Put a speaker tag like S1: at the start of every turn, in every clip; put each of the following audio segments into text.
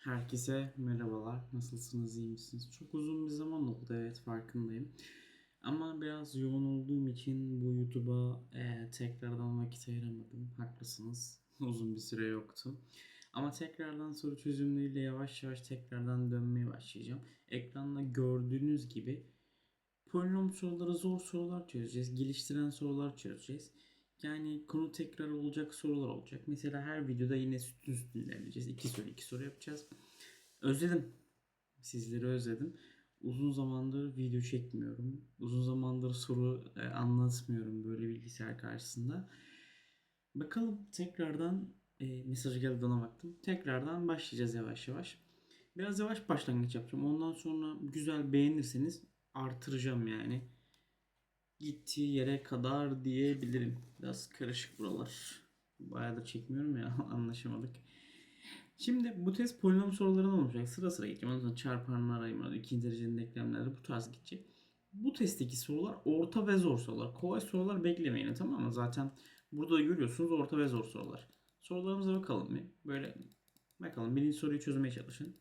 S1: Herkese merhabalar. Nasılsınız, iyi misiniz? Çok uzun bir zaman oldu, evet farkındayım. Ama biraz yoğun olduğum için bu YouTube'a e, tekrardan vakit ayıramadım. Haklısınız. Uzun bir süre yoktu. Ama tekrardan soru çözümleriyle yavaş yavaş tekrardan dönmeye başlayacağım. Ekranda gördüğünüz gibi polinom soruları zor sorular çözeceğiz. Geliştiren sorular çözeceğiz. Yani konu tekrar olacak sorular olacak. Mesela her videoda yine sütün sütün ilerleyeceğiz. İki soru iki soru yapacağız. Özledim. Sizleri özledim. Uzun zamandır video çekmiyorum. Uzun zamandır soru e, anlatmıyorum böyle bilgisayar karşısında. Bakalım tekrardan e, mesajı geldi ona baktım. Tekrardan başlayacağız yavaş yavaş. Biraz yavaş başlangıç yapacağım. Ondan sonra güzel beğenirseniz artıracağım yani gittiği yere kadar diyebilirim. Biraz karışık buralar. Bayağıdır çekmiyorum ya anlaşamadık. Şimdi bu test polinom sorularından olacak. Sıra sıra gideceğim. Ondan sonra çarpanlar, ayırmalar, ikinci derecenin denklemleri bu tarz gidecek. Bu testteki sorular orta ve zor sorular. Kolay sorular beklemeyin tamam mı? Zaten burada da görüyorsunuz orta ve zor sorular. Sorularımıza bakalım bir. Böyle bakalım birinci soruyu çözmeye çalışın.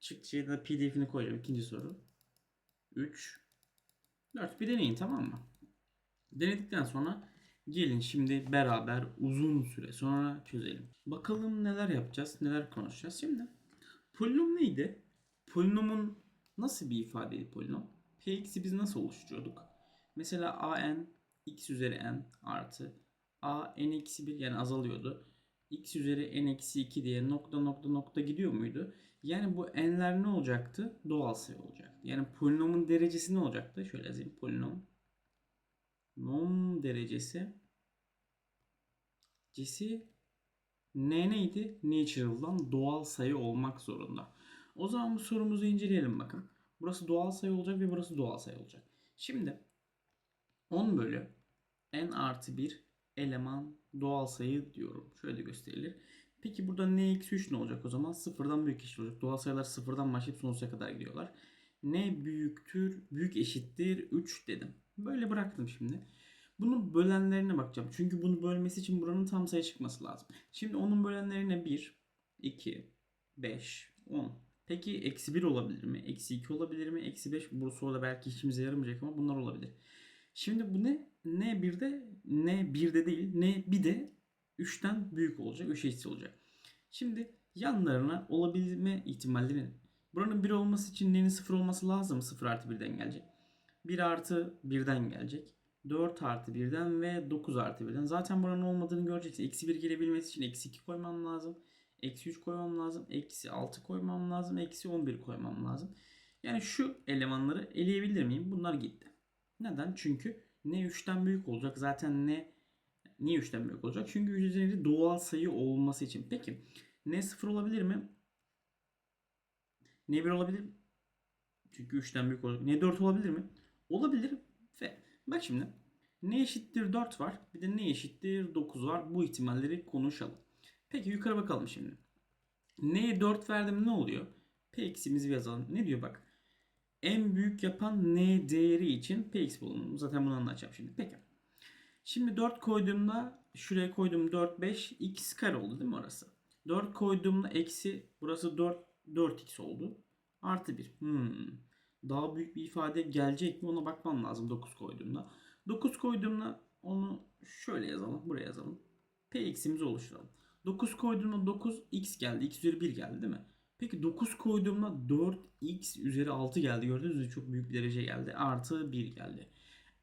S1: Çıktıya da pdf'ini koyacağım. İkinci soru. 3 4 bir deneyin tamam mı? Denedikten sonra gelin şimdi beraber uzun süre sonra çözelim. Bakalım neler yapacağız, neler konuşacağız. Şimdi polinom neydi? Polinomun nasıl bir ifadeydi polinom? Px'i biz nasıl oluşturuyorduk? Mesela an x üzeri n artı a n eksi 1 yani azalıyordu. X üzeri n eksi 2 diye nokta nokta nokta gidiyor muydu? Yani bu n'ler ne olacaktı? Doğal sayı olacaktı. Yani polinomun derecesi ne olacaktı? Şöyle yazayım polinom. Nom derecesi cisi ne neydi? Natural'dan doğal sayı olmak zorunda. O zaman bu sorumuzu inceleyelim bakın. Burası doğal sayı olacak ve burası doğal sayı olacak. Şimdi 10 bölü n artı 1 eleman doğal sayı diyorum. Şöyle gösterilir. Peki burada n eksi 3 ne olacak o zaman? Sıfırdan büyük eşit olacak. Doğal sayılar sıfırdan başlayıp sonsuza kadar gidiyorlar. n büyüktür, büyük eşittir 3 dedim. Böyle bıraktım şimdi. Bunun bölenlerine bakacağım. Çünkü bunu bölmesi için buranın tam sayı çıkması lazım. Şimdi onun bölenlerine 1, 2, 5, 10. Peki eksi 1 olabilir mi? Eksi 2 olabilir mi? Eksi 5 bu soruda belki işimize yaramayacak ama bunlar olabilir. Şimdi bu ne? N 1'de N 1'de değil. N bir de 3'ten büyük olacak. 3 eşit olacak. Şimdi yanlarına olabilme ihtimalleri Buranın 1 olması için n'nin 0 olması lazım. 0 artı 1'den gelecek. 1 artı 1'den gelecek. 4 artı 1'den ve 9 artı 1'den. Zaten buranın olmadığını göreceksin. Eksi 1 gelebilmesi için eksi 2 koymam lazım. Eksi 3 koymam lazım. Eksi 6 koymam lazım. Eksi 11 koymam lazım. Yani şu elemanları eleyebilir miyim? Bunlar gitti. Neden? Çünkü ne 3'ten büyük olacak. Zaten ne niye 3'ten büyük olacak? Çünkü 3 üzeri doğal sayı olması için. Peki ne 0 olabilir mi? Ne 1 olabilir? Çünkü 3'ten büyük olacak. Ne 4 olabilir mi? Olabilir. Ve bak şimdi ne eşittir 4 var. Bir de ne eşittir 9 var. Bu ihtimalleri konuşalım. Peki yukarı bakalım şimdi. N'ye 4 verdim ne oluyor? P eksimizi yazalım. Ne diyor bak. En büyük yapan N değeri için Px bulunur. Zaten bunu anlatacağım şimdi. Peki. Şimdi 4 koyduğumda şuraya koydum 4 5 x kare oldu değil mi orası? 4 koyduğumda eksi burası 4 4x oldu. Artı 1. Hmm. Daha büyük bir ifade gelecek mi ona bakmam lazım 9 koyduğumda. 9 koyduğumda onu şöyle yazalım. Buraya yazalım. P x'imizi oluşturalım. 9 koyduğumda 9 x geldi. x üzeri 1 geldi değil mi? Peki 9 koyduğumda 4x üzeri 6 geldi. Gördüğünüz gibi çok büyük derece geldi. Artı 1 geldi.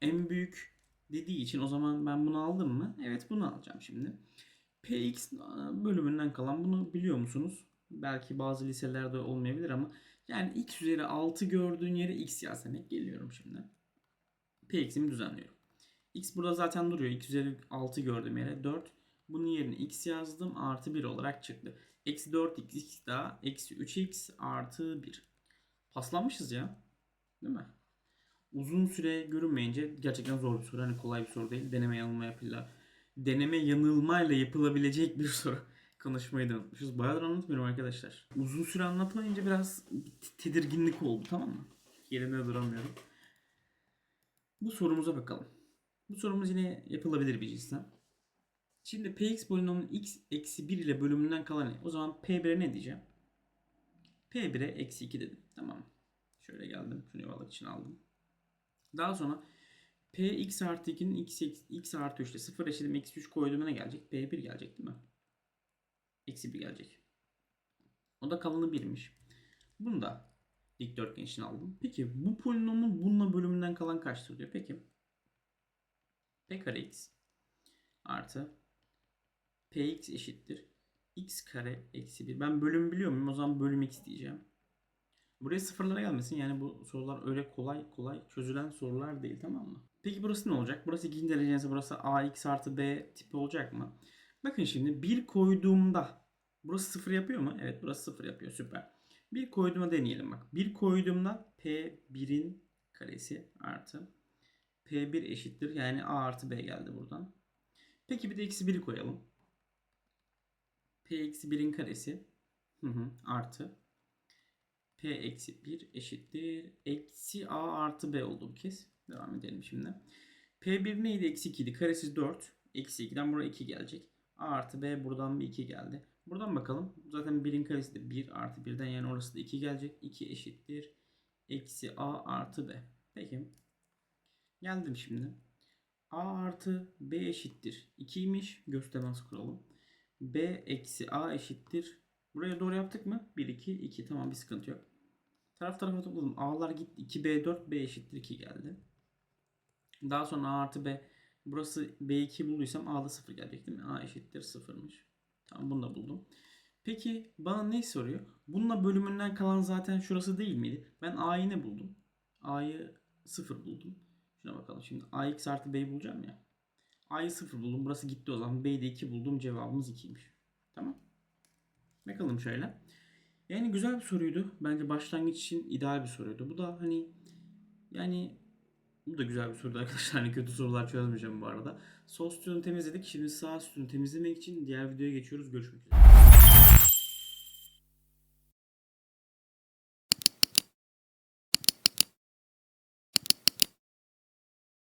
S1: En büyük dediği için o zaman ben bunu aldım mı? Evet bunu alacağım şimdi. PX bölümünden kalan bunu biliyor musunuz? Belki bazı liselerde olmayabilir ama yani x üzeri 6 gördüğün yere x yaz. Geliyorum şimdi. Px'imi düzenliyorum. x burada zaten duruyor. x üzeri 6 gördüğüm yere 4. Bunun yerine x yazdım. Artı 1 olarak çıktı. Eksi 4x x daha. Eksi 3x artı 1. Paslanmışız ya. Değil mi? Uzun süre görünmeyince gerçekten zor bir soru. Hani kolay bir soru değil. Deneme yanılma yapıyla. Deneme yanılmayla yapılabilecek bir soru. Konuşmayı da unutmuşuz. Bayağıdır anlatmıyorum arkadaşlar. Uzun süre anlatmayınca biraz tedirginlik oldu tamam mı? Yerinde duramıyorum. Bu sorumuza bakalım. Bu sorumuz yine yapılabilir bir cinsten. Şimdi px polinomunun x eksi 1 ile bölümünden kalan ne? O zaman p1'e ne diyeceğim? P1'e eksi 2 dedim. Tamam. Şöyle geldim. Şunu yuvarlak için aldım. Daha sonra Px artı 2'nin x, x artı 3'te 0 eşittim eksi 3 koyduğuma ne gelecek? P1 gelecek değil mi? Eksi 1 gelecek. O da kalanı 1'miş. Bunu da dikdörtgen için aldım. Peki bu polinomun bununla bölümünden kalan kaçtır diyor. Peki p kare x artı px eşittir x kare eksi 1. Ben bölüm biliyor muyum? O zaman bölüm x diyeceğim. Buraya sıfırlara gelmesin. Yani bu sorular öyle kolay kolay çözülen sorular değil tamam mı? Peki burası ne olacak? Burası ikinci derecesi burası ax artı b tipi olacak mı? Bakın şimdi 1 koyduğumda burası sıfır yapıyor mu? Evet burası sıfır yapıyor. Süper. Bir koyduğuma deneyelim bak. 1 koyduğumda p1'in karesi artı p1 eşittir. Yani a artı b geldi buradan. Peki bir de eksi 1'i koyalım. P eksi 1'in karesi hı hı, artı p eksi 1 eşittir. Eksi a artı b oldu bu kez. Devam edelim şimdi. p1 neydi? Eksi 2 idi. Karesi 4. Eksi 2'den buraya 2 gelecek. a artı b buradan bir 2 geldi. Buradan bakalım. Zaten 1'in karesi de 1 artı 1'den yani orası da 2 gelecek. 2 eşittir. Eksi a artı b. Peki. Geldim şimdi. a artı b eşittir. 2'ymiş. Göz teması kuralım. B eksi a eşittir. Buraya doğru yaptık mı? 1, 2, 2. Tamam bir sıkıntı yok. Taraf tarafa topladım. A'lar gitti. 2B 4. B eşittir 2 geldi. Daha sonra A artı B. Burası B2 bulduysam A'da 0 gelecek değil mi? A eşittir 0'mış. Tamam bunu da buldum. Peki bana ne soruyor? Bununla bölümünden kalan zaten şurası değil miydi? Ben A'yı ne buldum? A'yı 0 buldum. Şuna bakalım şimdi. AX artı B'yi bulacağım ya. A'yı 0 buldum. Burası gitti o zaman. B'yi de 2 buldum. Cevabımız 2'ymiş. Tamam. Bakalım şöyle. Yani güzel bir soruydu. Bence başlangıç için ideal bir soruydu. Bu da hani yani bu da güzel bir soruydu arkadaşlar. Hani kötü sorular çözmeyeceğim bu arada. Sol sütunu temizledik. Şimdi sağ sütunu temizlemek için diğer videoya geçiyoruz. Görüşmek üzere.